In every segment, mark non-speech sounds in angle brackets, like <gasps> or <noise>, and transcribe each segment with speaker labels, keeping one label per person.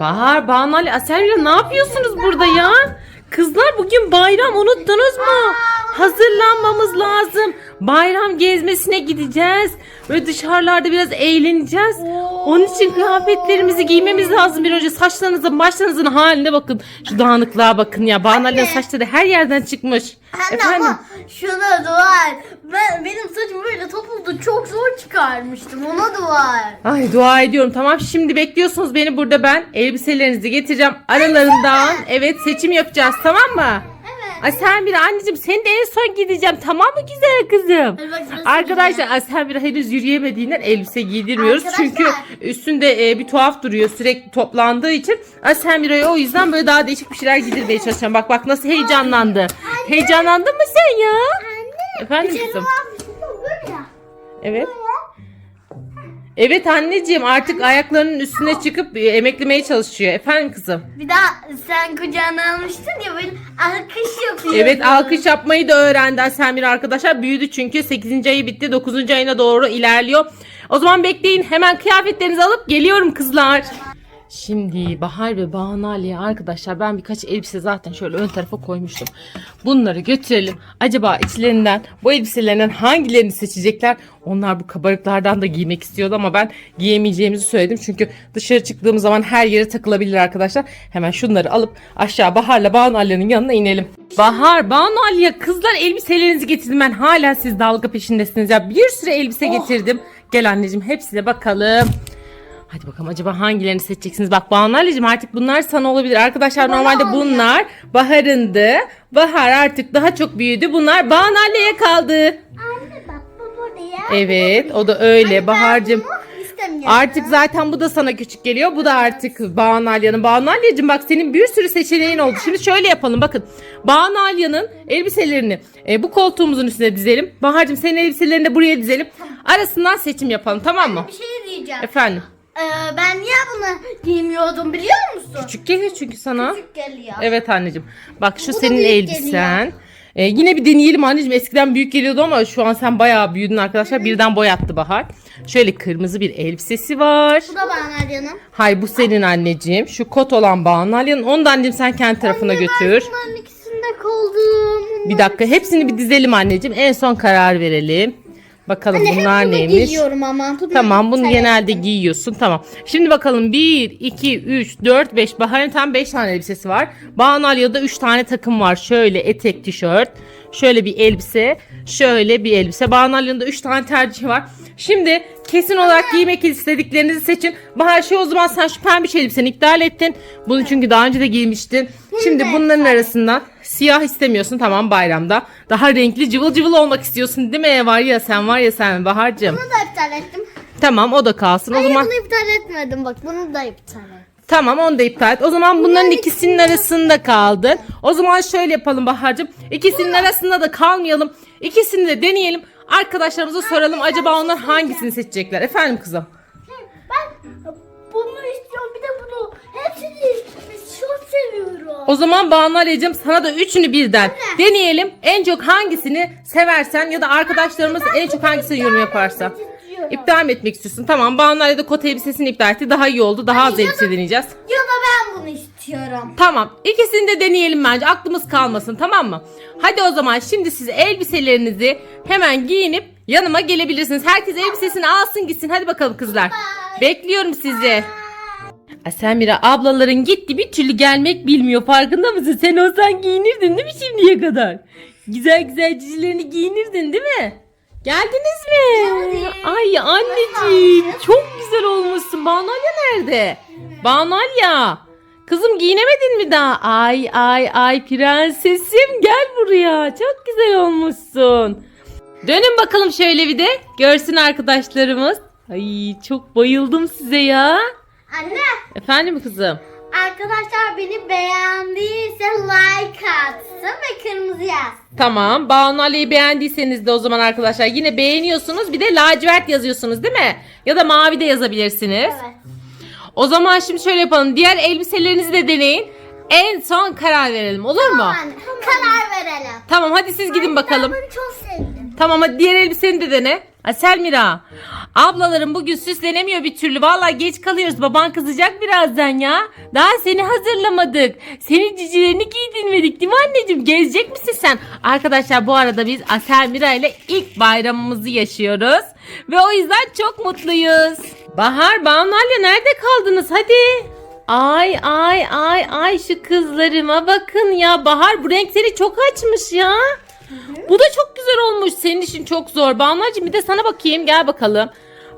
Speaker 1: Bahar, Banu Ali, Aselya ne yapıyorsunuz burada ya? Kızlar bugün bayram unuttunuz mu? Hazırlanmamız lazım. Bayram gezmesine gideceğiz. Böyle dışarılarda biraz eğleneceğiz. Onun için kıyafetlerimizi giymemiz lazım bir önce. Saçlarınızın başlarınızın haline bakın. Şu dağınıklığa bakın ya.
Speaker 2: Anne.
Speaker 1: saçları her yerden çıkmış.
Speaker 2: Anne
Speaker 1: Efendim?
Speaker 2: ama şuna et. Ben, benim saçım böyle topuzdu. Çok zor çıkarmıştım. Ona et.
Speaker 1: Ay dua ediyorum. Tamam şimdi bekliyorsunuz beni burada ben. Elbiselerinizi getireceğim. Aralarından evet seçim yapacağız tamam mı? Ay sen bir anneciğim seni de en son gideceğim tamam mı güzel kızım?
Speaker 2: Bak
Speaker 1: Arkadaşlar Asel bir henüz yürüyemediğinden elbise giydirmiyoruz.
Speaker 2: Arkadaşlar.
Speaker 1: Çünkü üstünde e, bir tuhaf duruyor sürekli toplandığı için. Asel Mira'ya o yüzden böyle daha değişik bir şeyler giydirmeye çalışacağım. Bak bak nasıl heyecanlandı. Heyecanlandın mı sen ya?
Speaker 2: Anne.
Speaker 1: Efendim
Speaker 2: bir
Speaker 1: kızım?
Speaker 2: ya.
Speaker 1: Evet. Evet anneciğim artık ayaklarının üstüne çıkıp e, emeklemeye çalışıyor. Efendim kızım.
Speaker 2: Bir daha sen kucağına almıştın ya böyle alkış yapıyordun.
Speaker 1: Evet alkış yapmayı da öğrendi Aselmir arkadaşlar. Büyüdü çünkü 8. ayı bitti. 9. ayına doğru ilerliyor. O zaman bekleyin. Hemen kıyafetlerinizi alıp geliyorum kızlar. Şimdi Bahar ve Banu Ali'ye arkadaşlar ben birkaç elbise zaten şöyle ön tarafa koymuştum. Bunları götürelim. Acaba içlerinden bu elbiselerinden hangilerini seçecekler? Onlar bu kabarıklardan da giymek istiyordu ama ben giyemeyeceğimizi söyledim. Çünkü dışarı çıktığımız zaman her yere takılabilir arkadaşlar. Hemen şunları alıp aşağı Bahar'la Banu Ali'nin yanına inelim. Bahar, Banu Ali'ye kızlar elbiselerinizi getirdim. Ben hala siz dalga peşindesiniz ya. Bir sürü elbise getirdim. Gel anneciğim hepsine bakalım. Hadi bakalım acaba hangilerini seçeceksiniz? Bak Banu Ali'cim artık bunlar sana olabilir. Arkadaşlar
Speaker 2: Bana
Speaker 1: normalde
Speaker 2: olmuyor.
Speaker 1: bunlar Bahar'ındı. Bahar artık daha çok büyüdü. Bunlar Banu Ali'ye kaldı.
Speaker 2: Anne bak bu burada ya.
Speaker 1: Evet o da öyle Bahar'cığım.
Speaker 2: Ben bunu istemiyorum.
Speaker 1: Artık zaten bu da sana küçük geliyor. Bu da artık Banu Alya'nın. Banu Alya'cığım bak senin bir sürü seçeneğin oldu. Şimdi şöyle yapalım bakın. Banu Alya'nın elbiselerini e, bu koltuğumuzun üstüne dizelim. Bahar'cığım senin elbiselerini de buraya dizelim. Arasından seçim yapalım tamam mı?
Speaker 2: Bir şey diyeceğim.
Speaker 1: Efendim.
Speaker 2: Ee, ben niye bunu giymiyordum biliyor musun?
Speaker 1: Küçük geliyor çünkü sana.
Speaker 2: Küçük geliyor.
Speaker 1: Evet anneciğim. Bak şu
Speaker 2: Bu da
Speaker 1: senin
Speaker 2: büyük
Speaker 1: elbisen. Ee, yine bir deneyelim anneciğim. Eskiden büyük geliyordu ama şu an sen bayağı büyüdün arkadaşlar. Birden boyattı Bahar. Şöyle kırmızı bir elbisesi var.
Speaker 2: Bu da bana canım.
Speaker 1: Hay bu senin anneciğim. Şu kot olan Banu Alya'nın. Onu da anneciğim sen kendi tarafına götür.
Speaker 2: Bunların ikisinde kaldım.
Speaker 1: Bir dakika hepsini bir dizelim anneciğim. En son karar verelim. Bakalım
Speaker 2: Anne,
Speaker 1: bunlar neymiş.
Speaker 2: giyiyorum ama. Bunu
Speaker 1: Tamam bunu genelde
Speaker 2: yaptın.
Speaker 1: giyiyorsun. Tamam. Şimdi bakalım 1, 2, 3, 4, 5. Bahar'ın tam 5 tane elbisesi var. Banu Alya'da 3 tane takım var. Şöyle etek, tişört. Şöyle bir elbise. Şöyle bir elbise. Banu Alya'nın da 3 tane tercihi var. Şimdi kesin olarak giymek istediklerinizi seçin. Bahar şey o zaman sen şu pembe elbiseni iptal ettin. Bunu çünkü daha önce de giymiştin. Şimdi bunların arasından siyah istemiyorsun tamam bayramda. Daha renkli cıvıl cıvıl olmak istiyorsun değil mi? Var ya sen var ya sen Bahar'cığım.
Speaker 2: Bunu da iptal ettim.
Speaker 1: Tamam o da kalsın. O
Speaker 2: Hayır
Speaker 1: zaman
Speaker 2: bunu iptal etmedim bak bunu da iptal ettim.
Speaker 1: tamam onu da iptal et. O zaman bunların ikisinin arasında kaldın. O zaman şöyle yapalım Bahar'cığım. İkisinin arasında da kalmayalım. İkisini de deneyelim. Arkadaşlarımıza soralım acaba onlar hangisini seçecekler. Efendim kızım. O zaman Banu Aleyciğim sana da üçünü birden deneyelim. En çok hangisini seversen ya da arkadaşlarımız en çok hangisini yorum yaparsa. İptal mi etmek istiyorsun? Tamam Banu Ali de kot elbisesini iptal etti. Daha iyi oldu. Daha az elbise deneyeceğiz.
Speaker 2: Ya da ben bunu istiyorum.
Speaker 1: Tamam. İkisini de deneyelim bence. Aklımız kalmasın tamam mı? Hadi o zaman şimdi siz elbiselerinizi hemen giyinip yanıma gelebilirsiniz. Herkes elbisesini alsın gitsin. Hadi bakalım kızlar. Bekliyorum sizi. Asemira ablaların gitti bir türlü gelmek bilmiyor. Farkında mısın? Sen olsan giyinirdin değil mi şimdiye kadar? Güzel güzel cicilerini giyinirdin değil mi? Geldiniz mi? Ay anneciğim çok güzel olmuşsun. Banu Alya nerede? Banu Alya. Kızım giyinemedin mi daha? Ay ay ay prensesim gel buraya. Çok güzel olmuşsun. Dönün bakalım şöyle bir de. Görsün arkadaşlarımız. Ay çok bayıldım size ya.
Speaker 2: Anne
Speaker 1: Efendim kızım.
Speaker 2: arkadaşlar beni beğendiyse like atsın ve kırmızı yazsın.
Speaker 1: Tamam. Banu Ali'yi beğendiyseniz de o zaman arkadaşlar yine beğeniyorsunuz. Bir de lacivert yazıyorsunuz değil mi? Ya da mavi de yazabilirsiniz.
Speaker 2: Evet.
Speaker 1: O zaman şimdi şöyle yapalım. Diğer elbiselerinizi de deneyin. En son karar verelim olur mu?
Speaker 2: Anne karar verelim.
Speaker 1: Tamım hadi siz gidin bakalım.
Speaker 2: Ben çok sevdim.
Speaker 1: Tamam hadi diğer elbiseni de dene. Ay Selmira. Ablalarım bugün süslenemiyor bir türlü. Vallahi geç kalıyoruz. Baban kızacak birazdan ya. Daha seni hazırlamadık. Senin cicilerini giydirmedik değil mi anneciğim? Gezecek misin sen? Arkadaşlar bu arada biz Asel Mira ile ilk bayramımızı yaşıyoruz. Ve o yüzden çok mutluyuz. Bahar, Banu nerede kaldınız? Hadi. Ay ay ay ay şu kızlarıma bakın ya. Bahar bu renk seni çok açmış ya. Bu da çok güzel olmuş. Senin için çok zor. Banu'cığım bir de sana bakayım. Gel bakalım.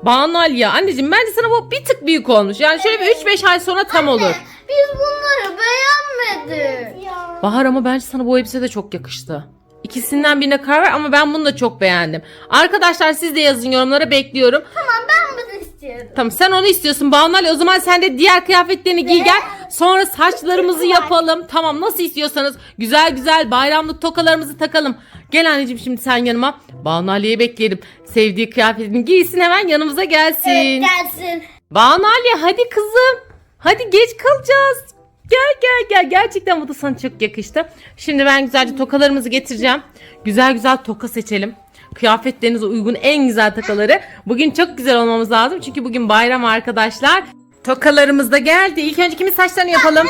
Speaker 1: Banu Alya anneciğim bence sana bu bir tık büyük olmuş. Yani şöyle bir 3-5 ay sonra tam olur.
Speaker 2: Biz bunları beğenmedik.
Speaker 1: Bahar ama bence sana bu elbise de çok yakıştı. İkisinden birine karar ver ama ben bunu da çok beğendim. Arkadaşlar siz de yazın yorumlara bekliyorum.
Speaker 2: Tamam ben bunu istiyorum.
Speaker 1: Tamam sen onu istiyorsun Banu Ali. O zaman sen de diğer kıyafetlerini giy gel. Sonra saçlarımızı yapalım. Tamam nasıl istiyorsanız güzel güzel bayramlık tokalarımızı takalım. Gel anneciğim şimdi sen yanıma. Banu Ali'yi bekleyelim. Sevdiği kıyafetini giysin hemen yanımıza gelsin.
Speaker 2: Evet gelsin.
Speaker 1: Banu Ali hadi kızım. Hadi geç kalacağız. Gel gel gel. Gerçekten bu da sana çok yakıştı. Şimdi ben güzelce tokalarımızı getireceğim. Güzel güzel toka seçelim. Kıyafetlerinize uygun en güzel tokaları. Bugün çok güzel olmamız lazım. Çünkü bugün bayram arkadaşlar. Tokalarımız da geldi. İlk önce kimin saçlarını yapalım?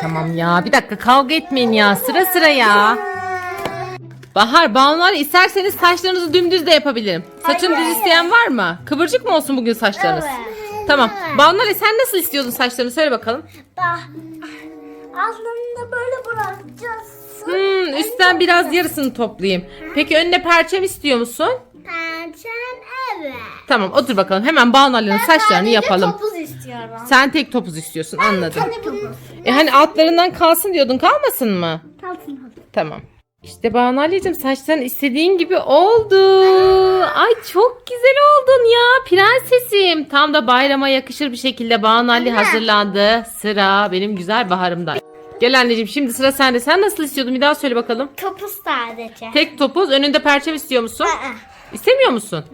Speaker 1: Tamam ya bir dakika kavga etmeyin ya. Sıra sıra ya. Bahar, Banular isterseniz saçlarınızı dümdüz de yapabilirim. Saçını düz isteyen var mı? Kıvırcık mı olsun bugün saçlarınız?
Speaker 2: Evet.
Speaker 1: Tamam. Banular sen nasıl istiyordun saçlarını söyle bakalım.
Speaker 2: Aslında böyle bırakacağız.
Speaker 1: Hmm, üstten biraz yarısını toplayayım. Peki önüne perçem istiyor musun?
Speaker 2: Perçem evet.
Speaker 1: Tamam otur bakalım. Hemen Banular'ın saçlarını yapalım.
Speaker 2: topuz istiyorum.
Speaker 1: Sen tek topuz istiyorsun anladım.
Speaker 2: Hani bunu
Speaker 1: E hani altlarından kalsın diyordun kalmasın mı?
Speaker 2: kalsın.
Speaker 1: Tamam. İşte Banu Ali'cim saçların istediğin gibi oldu. Ay çok güzel oldun ya prensesim. Tam da bayrama yakışır bir şekilde Banu Ali hazırlandı. Sıra benim güzel baharımda. Gel anneciğim şimdi sıra sende. Sen nasıl istiyordun bir daha söyle bakalım.
Speaker 2: Topuz sadece.
Speaker 1: Tek topuz önünde perçem istiyor musun?
Speaker 2: Aa.
Speaker 1: İstemiyor musun?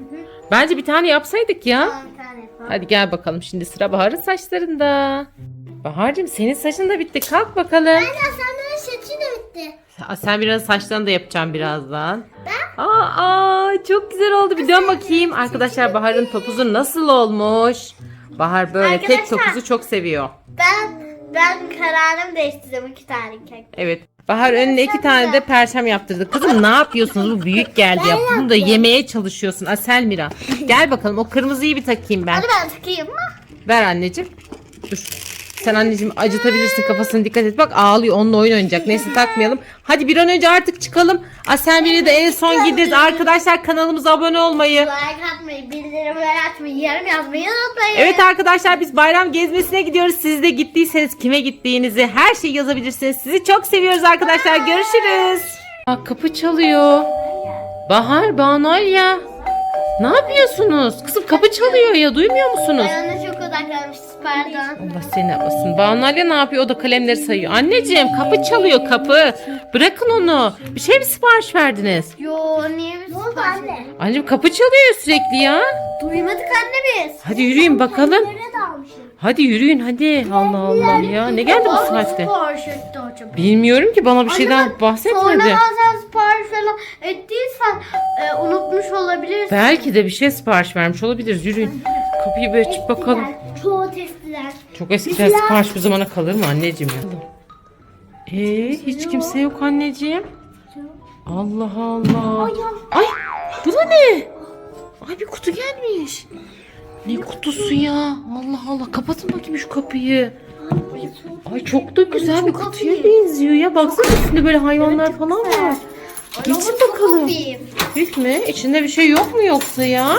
Speaker 1: Bence bir tane yapsaydık ya.
Speaker 2: Bir tane.
Speaker 1: Hadi gel bakalım şimdi sıra Bahar'ın saçlarında. Bahar'cığım senin saçın da bitti. Kalk bakalım.
Speaker 2: Anne sen benim saçın da bitti.
Speaker 1: Sen biraz saçlarını da yapacağım birazdan. Aa, aa, çok güzel oldu. Bir dön bakayım. Arkadaşlar Bahar'ın topuzu nasıl olmuş? Bahar böyle tek
Speaker 2: Arkadaşlar.
Speaker 1: topuzu çok seviyor.
Speaker 2: Ben ben kararımı değiştirdim iki tane kek.
Speaker 1: Evet. Bahar önüne iki tane de perçem yaptırdı. Kızım ne yapıyorsunuz? Bu büyük geldi ya. Bunu da yemeye çalışıyorsun. Asel Mira. Gel bakalım o kırmızıyı bir takayım ben.
Speaker 2: Hadi ben takayım mı?
Speaker 1: Ver anneciğim. Dur. Sen anneciğim acıtabilirsin kafasını dikkat et. Bak ağlıyor onunla oyun oynayacak. Neyse takmayalım. Hadi bir an önce artık çıkalım. Asel de en son gideriz. Arkadaşlar kanalımıza abone olmayı.
Speaker 2: Like atmayı, bildirimleri açmayı, yorum yazmayı unutmayın.
Speaker 1: Evet arkadaşlar biz bayram gezmesine gidiyoruz. Siz de gittiyseniz kime gittiğinizi her şeyi yazabilirsiniz. Sizi çok seviyoruz arkadaşlar. Görüşürüz. Bak kapı çalıyor. Bahar, Banalya. Ne yapıyorsunuz? Kızım kapı çalıyor ya duymuyor musunuz?
Speaker 2: Ben ona çok odaklanmıştım pardon.
Speaker 1: Allah seni yapmasın. Banalya ne yapıyor? O da kalemleri sayıyor. Anneciğim kapı çalıyor kapı. Bırakın onu. Bir şey mi sipariş verdiniz?
Speaker 2: Yo niye biz Ne oldu anne?
Speaker 1: Anneciğim kapı çalıyor sürekli ya.
Speaker 2: Duymadık anne biz.
Speaker 1: Hadi yürüyün bakalım.
Speaker 2: Nereye dalmışım?
Speaker 1: Hadi yürüyün hadi. Allah Allah ya. Ne geldi bu saatte?
Speaker 2: sipariş etti acaba?
Speaker 1: Bilmiyorum ki bana bir şeyden bahsetmedi.
Speaker 2: Sonradan sen sipariş falan ettiysen e, unutmuş olabilirsin.
Speaker 1: Belki de bir şey sipariş vermiş olabiliriz. Yürüyün. Kapıyı bir açıp bakalım.
Speaker 2: Çoğu testiler.
Speaker 1: Çok eskiden sipariş bu zamana kalır mı anneciğim? Ee, hiç kimse yok anneciğim. Allah Allah. Ay bu da ne? Ay bir kutu gelmiş. Ne kutusu ya? Allah Allah kapatın bakayım şu kapıyı. Ay çok da güzel bir kutuya benziyor ya. Baksana üstünde böyle hayvanlar falan var. Geçin bakalım. Büyük mü? İçinde bir şey yok mu yoksa ya?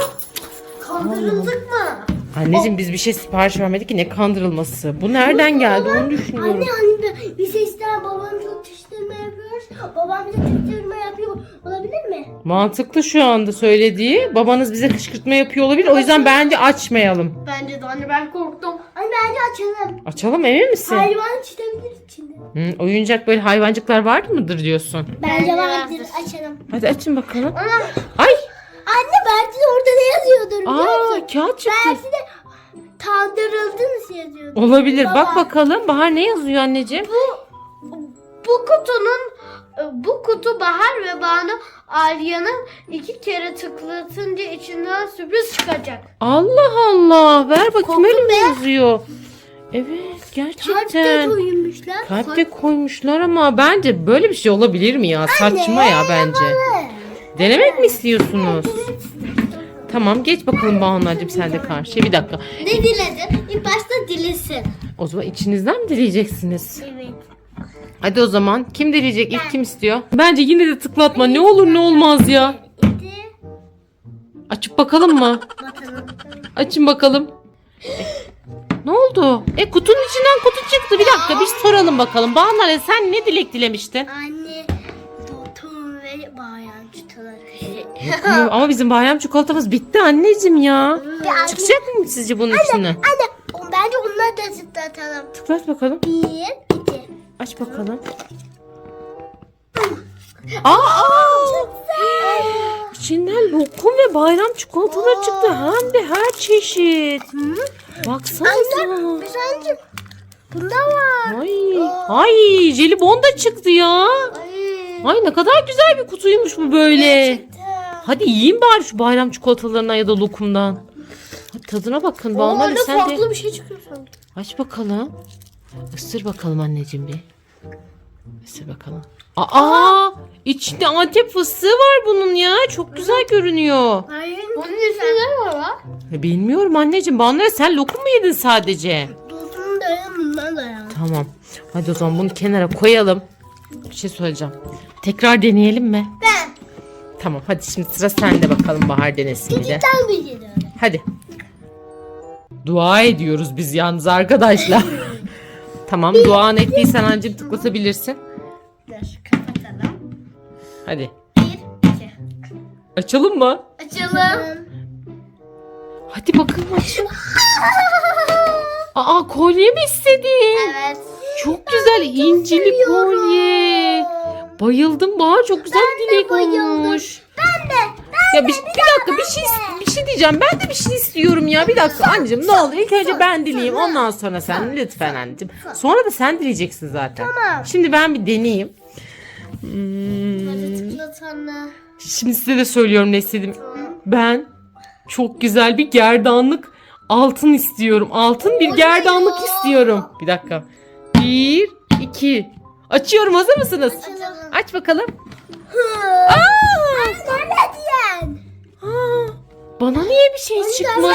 Speaker 2: Kandırıldık mı?
Speaker 1: Anneciğim biz bir şey sipariş vermedik ki ne kandırılması. Bu nereden geldi onu düşünüyorum.
Speaker 2: Anne anne bize ister babam çok çiştirme yapıyoruz. Babam bize çiştirme yapıyor. Olabilir mi?
Speaker 1: Mantıklı şu anda söylediği. Babanız bize kışkırtma yapıyor olabilir. O yüzden bence açmayalım.
Speaker 2: Bence de anne ben korktum. Anne bence açalım.
Speaker 1: Açalım emin misin?
Speaker 2: Hayvan çiştebilir içinde.
Speaker 1: Hı, oyuncak böyle hayvancıklar vardı mıdır diyorsun?
Speaker 2: Bence vardır açalım.
Speaker 1: Hadi açın bakalım.
Speaker 2: Ama
Speaker 1: Ay!
Speaker 2: anne belki de orada ne yazıyordur biliyor musun?
Speaker 1: Aa kağıt çıktı.
Speaker 2: Belki de tandırıldınız yazıyordur.
Speaker 1: Olabilir.
Speaker 2: Baba.
Speaker 1: Bak bakalım. Bahar ne yazıyor anneciğim?
Speaker 2: Bu bu kutunun Bu kutu Bahar ve Banu Arya'nın iki kere tıklatınca içinden sürpriz çıkacak.
Speaker 1: Allah Allah. Ver bakayım
Speaker 2: Koktu
Speaker 1: öyle mi
Speaker 2: be.
Speaker 1: yazıyor? Evet gerçekten.
Speaker 2: koymuşlar.
Speaker 1: Kalp de koymuşlar ama bence böyle bir şey olabilir mi ya? Saçma ya bence. Denemek mi istiyorsunuz? Tamam geç bakalım Banu'cum sen de karşıya. Bir dakika.
Speaker 2: Ne diledin? İlk başta dilesin.
Speaker 1: O zaman içinizden mi dileyeceksiniz?
Speaker 2: Evet.
Speaker 1: Hadi o zaman. Kim dileyecek? İlk kim istiyor? Bence yine de tıklatma. Ne olur ne olmaz ya. Açıp bakalım mı?
Speaker 2: Bakalım.
Speaker 1: Açın bakalım. Ne oldu? E kutunun içinden kutu çıktı. Bir dakika biz soralım bakalım. Banu sen ne dilek dilemiştin?
Speaker 2: Anne, çıtaları.
Speaker 1: Yok, Ama bizim bayram çikolatamız bitti anneciğim ya. Çıkacak mı sizce bunun içinden?
Speaker 2: Anne, bence onları da tıklatalım.
Speaker 1: Tıklat bakalım.
Speaker 2: Bir, iki.
Speaker 1: Aç bakalım. Aa! İçinden lokum ve bayram çikolataları çıktı. Hem de her çeşit. Baksanıza.
Speaker 2: Sence bunda var.
Speaker 1: Ay, ay jelibon da çıktı ya.
Speaker 2: Ay.
Speaker 1: Ay ne kadar güzel bir kutuymuş bu böyle. Hadi yiyin bari şu bayram çikolatalarından ya da lokumdan. Hadi tadına bakın. Banu Ali, sen de
Speaker 2: farklı bir şey çıkıyor sanki.
Speaker 1: aç bakalım. Isır bakalım anneciğim bir. Isır bakalım. Aa, içinde antep fıstığı var bunun ya. Çok güzel görünüyor.
Speaker 2: Hayır. Bunun içinde ne var lan?
Speaker 1: Ya Bilmiyorum anneciğim. Banu Ali, sen lokum mu yedin sadece?
Speaker 2: Dotum da yan, bundan da yan.
Speaker 1: Tamam. Hadi o zaman bunu kenara koyalım. Bir şey söyleyeceğim. Tekrar deneyelim mi?
Speaker 2: Ben.
Speaker 1: Tamam hadi şimdi sıra sende bakalım Bahar denesin bir de.
Speaker 2: Sen bir yedi.
Speaker 1: Hadi. Dua ediyoruz biz yalnız arkadaşlar. <laughs> tamam duanı ettiysen ancak tıklatabilirsin.
Speaker 2: Dur kapatalım.
Speaker 1: Hadi.
Speaker 2: Bir, iki.
Speaker 1: Açalım mı?
Speaker 2: Açalım.
Speaker 1: Hadi bakalım açalım. Aa kolye mi istedin?
Speaker 2: Evet.
Speaker 1: Çok güzel incili kolye. Bayıldım Bahar çok güzel bir dilek olmuş.
Speaker 2: Ben de.
Speaker 1: Ya bir, bir dakika bir şey bir şey diyeceğim. Ben de bir şey istiyorum ya. Bir dakika anneciğim ne olur ilk önce ben dileyeyim ondan sonra sen lütfen anneciğim. Sonra da sen dileyeceksin zaten.
Speaker 2: Tamam.
Speaker 1: Şimdi ben bir deneyeyim. Hmm,
Speaker 2: Hadi tıklat anne.
Speaker 1: Şimdi size de söylüyorum ne istedim. Ben çok güzel bir gerdanlık altın istiyorum. Altın bir gerdanlık istiyorum. Bir dakika. Bir, iki. Açıyorum hazır mısınız?
Speaker 2: Açalım.
Speaker 1: Aç bakalım.
Speaker 2: Aa! Ne diyen?
Speaker 1: Bana niye bir şey çıkmadı?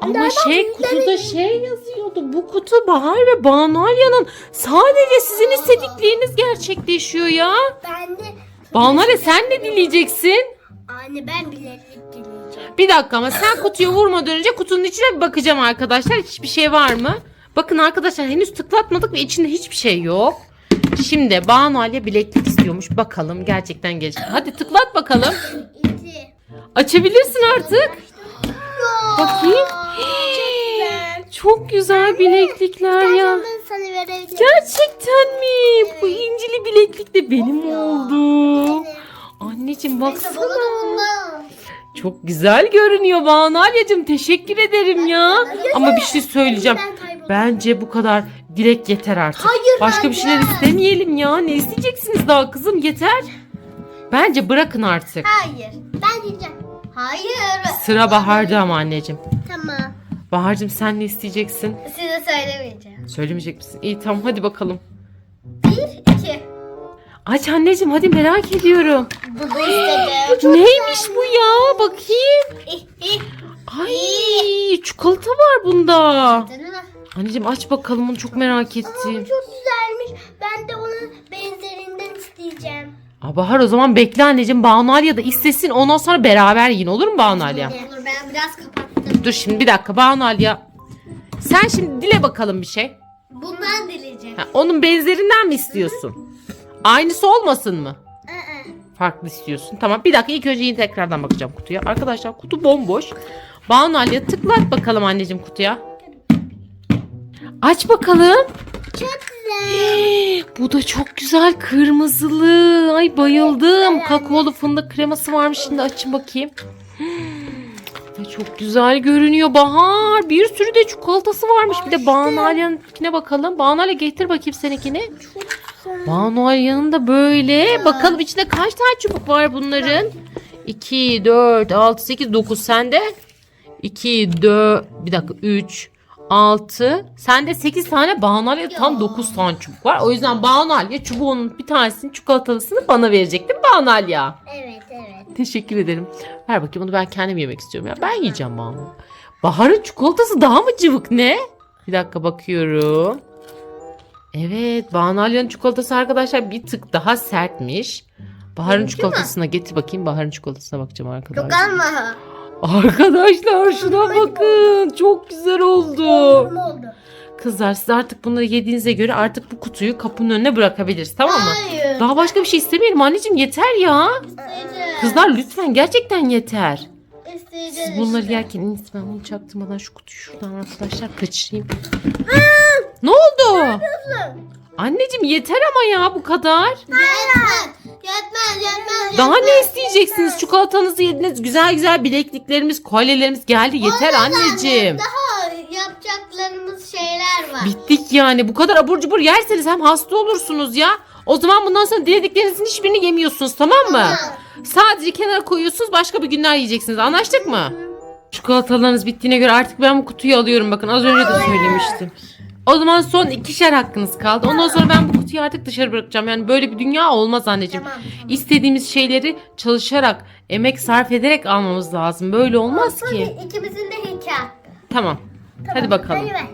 Speaker 1: Ama şey kutuda şey yazıyordu. Bu kutu Bahar ve Banu Alya'nın sadece sizin istedikleriniz gerçekleşiyor ya.
Speaker 2: Ben de.
Speaker 1: Banu Alya sen ne dileyeceksin?
Speaker 2: Anne ben bileklik dileyeceğim.
Speaker 1: Bir dakika ama sen kutuya vurmadan önce kutunun içine bir bakacağım arkadaşlar. Hiçbir şey var mı? Bakın arkadaşlar henüz tıklatmadık ve içinde hiçbir şey yok. Şimdi Banu Alya bileklik istiyormuş. Bakalım gerçekten gelecek. Hadi tıklat bakalım. Açabilirsin artık. Bakayım. Çok güzel bileklikler ya. Gerçekten mi? Bu incili bileklik de benim oldu. Anneciğim baksana. Çok güzel görünüyor Banu Alyacığım. Teşekkür ederim ya. Ama bir şey söyleyeceğim. Bence bu kadar dilek yeter artık.
Speaker 2: Hayır,
Speaker 1: Başka bir
Speaker 2: bence.
Speaker 1: şeyler istemeyelim ya. Ne isteyeceksiniz daha kızım? Yeter. Bence bırakın artık.
Speaker 2: Hayır. Ben diyeceğim. Hayır.
Speaker 1: Sıra Bahar'da ama anneciğim.
Speaker 2: Tamam.
Speaker 1: Bahar'cığım sen ne isteyeceksin?
Speaker 2: Size söylemeyeceğim.
Speaker 1: Söylemeyecek misin? İyi tamam hadi bakalım.
Speaker 2: Bir, iki.
Speaker 1: Aç anneciğim hadi merak ediyorum.
Speaker 2: Bunu istedim. <gasps>
Speaker 1: Neymiş bu ya? Bakayım. Ay çikolata var bunda.
Speaker 2: Mi?
Speaker 1: Anneciğim aç bakalım onu çok merak ettim.
Speaker 2: Çok güzelmiş. Ben de onun benzerinden isteyeceğim.
Speaker 1: Aa, Bahar o zaman bekle anneciğim. Banu Alya da istesin ondan sonra beraber yiyin olur mu Banu Alya?
Speaker 2: Olur ben biraz kapattım.
Speaker 1: Dur şimdi bir dakika Banu Alya. Sen şimdi dile bakalım bir şey.
Speaker 2: Bundan dileyeceğim.
Speaker 1: Ha, onun benzerinden mi istiyorsun? Aynısı olmasın mı?
Speaker 2: Aa,
Speaker 1: Farklı istiyorsun. Tamam bir dakika ilk önce yine tekrardan bakacağım kutuya. Arkadaşlar kutu bomboş. Banu Alya tıklat bakalım anneciğim kutuya. Aç bakalım.
Speaker 2: Çok güzel.
Speaker 1: Bu da çok güzel kırmızılı. Ay bayıldım. Kakaolu fındık kreması varmış. Şimdi açın bakayım. Ay çok güzel görünüyor Bahar. Bir sürü de çikolatası varmış. Bir de Banu Alya'nınkine bakalım. Banu Alya getir bakayım seninkini. Banu Alya'nın da böyle. Bakalım içinde kaç tane çubuk var bunların? 2, 4, 6, 8, 9 sende. 2, 4, bir dakika 3, 6. Sende 8 tane Banu Alya tam 9 tane çubuk var. O yüzden Banu Alya çubuğunun bir tanesini çikolatalısını bana verecek değil mi Banu Alya?
Speaker 2: Evet evet.
Speaker 1: Teşekkür ederim. Ver bakayım bunu ben kendim yemek istiyorum ya. Ben yiyeceğim Banu. Bahar'ın çikolatası daha mı cıvık ne? Bir dakika bakıyorum. Evet Banu Alya'nın çikolatası arkadaşlar bir tık daha sertmiş. Bahar'ın
Speaker 2: Benimki mi?
Speaker 1: çikolatasına getir bakayım. Bahar'ın çikolatasına bakacağım arkadaşlar.
Speaker 2: Çok alma.
Speaker 1: Arkadaşlar şuna bakın. Çok güzel oldu.
Speaker 2: oldu?
Speaker 1: Kızlar siz artık bunları yediğinize göre artık bu kutuyu kapının önüne bırakabiliriz tamam mı?
Speaker 2: Hayır.
Speaker 1: Daha başka bir şey istemeyelim anneciğim yeter ya.
Speaker 2: İsteyeceğiz.
Speaker 1: Kızlar lütfen gerçekten yeter.
Speaker 2: İsteyeceğiz
Speaker 1: Siz bunları
Speaker 2: işte.
Speaker 1: yerken en iyisi ben bunu çaktırmadan şu kutuyu şuradan arkadaşlar kaçırayım. ne oldu? Anneciğim yeter ama ya bu kadar.
Speaker 2: Yetmez. Yetmez yetmez.
Speaker 1: Daha ne isteyeceksiniz? Çikolatanızı yediniz. Güzel güzel bilekliklerimiz, kolyelerimiz geldi. Yeter anneciğim.
Speaker 2: Daha yapacaklarımız şeyler var.
Speaker 1: Bittik yani. Bu kadar abur cubur yerseniz hem hasta olursunuz ya. O zaman bundan sonra dilediklerinizin hiçbirini yemiyorsunuz tamam mı? Sadece kenara koyuyorsunuz başka bir günler yiyeceksiniz. Anlaştık mı? Çikolatalarınız bittiğine göre artık ben bu kutuyu alıyorum. Bakın az önce de söylemiştim. O zaman son ikişer hakkınız kaldı. Ondan sonra ben bu kutuyu artık dışarı bırakacağım. Yani böyle bir dünya olmaz anneciğim.
Speaker 2: Tamam.
Speaker 1: İstediğimiz şeyleri çalışarak, emek sarf ederek almamız lazım. Böyle olmaz ki.
Speaker 2: Tabii ikimizin de iki hakkı.
Speaker 1: Tamam. Hadi bakalım.
Speaker 2: Hadi ver.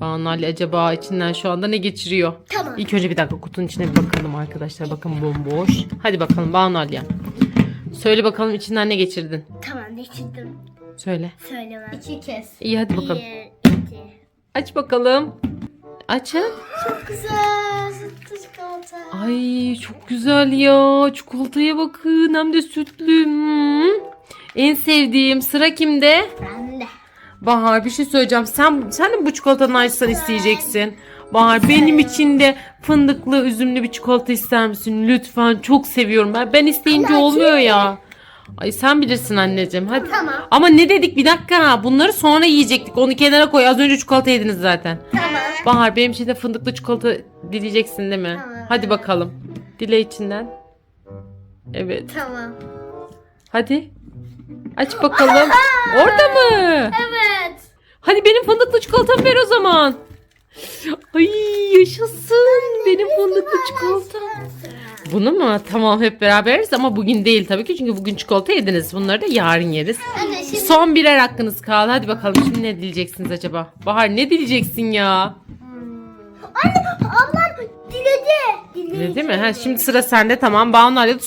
Speaker 1: Banu Ali acaba içinden şu anda ne geçiriyor?
Speaker 2: Tamam.
Speaker 1: İlk önce bir dakika kutunun içine bir bakalım arkadaşlar. Bakın bomboş. Hadi bakalım Banu Ali. Söyle bakalım içinden ne geçirdin?
Speaker 2: Tamam geçirdim.
Speaker 1: Söyle.
Speaker 2: Söylemem. İki kez.
Speaker 1: İyi hadi bakalım.
Speaker 2: Bir, iki.
Speaker 1: Aç bakalım. Açın.
Speaker 2: Çok güzel. Sütlü çikolata.
Speaker 1: Ay çok güzel ya. Çikolataya bakın. Hem de sütlü. Hmm. En sevdiğim. Sıra kimde?
Speaker 2: Ben de.
Speaker 1: Bahar bir şey söyleyeceğim. Sen sen de bu çikolatanın aynısını isteyeceksin? Bahar benim için de fındıklı üzümlü bir çikolata ister misin? Lütfen çok seviyorum ben. Ben isteyince olmuyor ya. Ay sen bilirsin anneciğim. Hadi.
Speaker 2: Tamam.
Speaker 1: Ama ne dedik bir dakika. Bunları sonra yiyecektik. Onu kenara koy. Az önce çikolata yediniz zaten.
Speaker 2: Tamam.
Speaker 1: Bahar benim için de fındıklı çikolata dileyeceksin değil mi?
Speaker 2: Tamam.
Speaker 1: Hadi bakalım. Dile içinden. Evet.
Speaker 2: Tamam.
Speaker 1: Hadi. Aç bakalım. Orada mı?
Speaker 2: Evet.
Speaker 1: Hadi benim fındıklı çikolatamı ver o zaman. Ay yaşasın benim fındıklı çikolatam. Bunu mu? Tamam hep beraber yeriz ama bugün değil tabii ki çünkü bugün çikolata yediniz. Bunları da yarın yeriz.
Speaker 2: Anne şimdi
Speaker 1: Son birer hakkınız kaldı. Hadi bakalım şimdi ne dileyeceksiniz acaba? Bahar ne dileyeceksin ya?
Speaker 2: Anne ablam diledi. Diledi.
Speaker 1: Öyle değil mi? Ha, şimdi sıra sende tamam. Banu Ali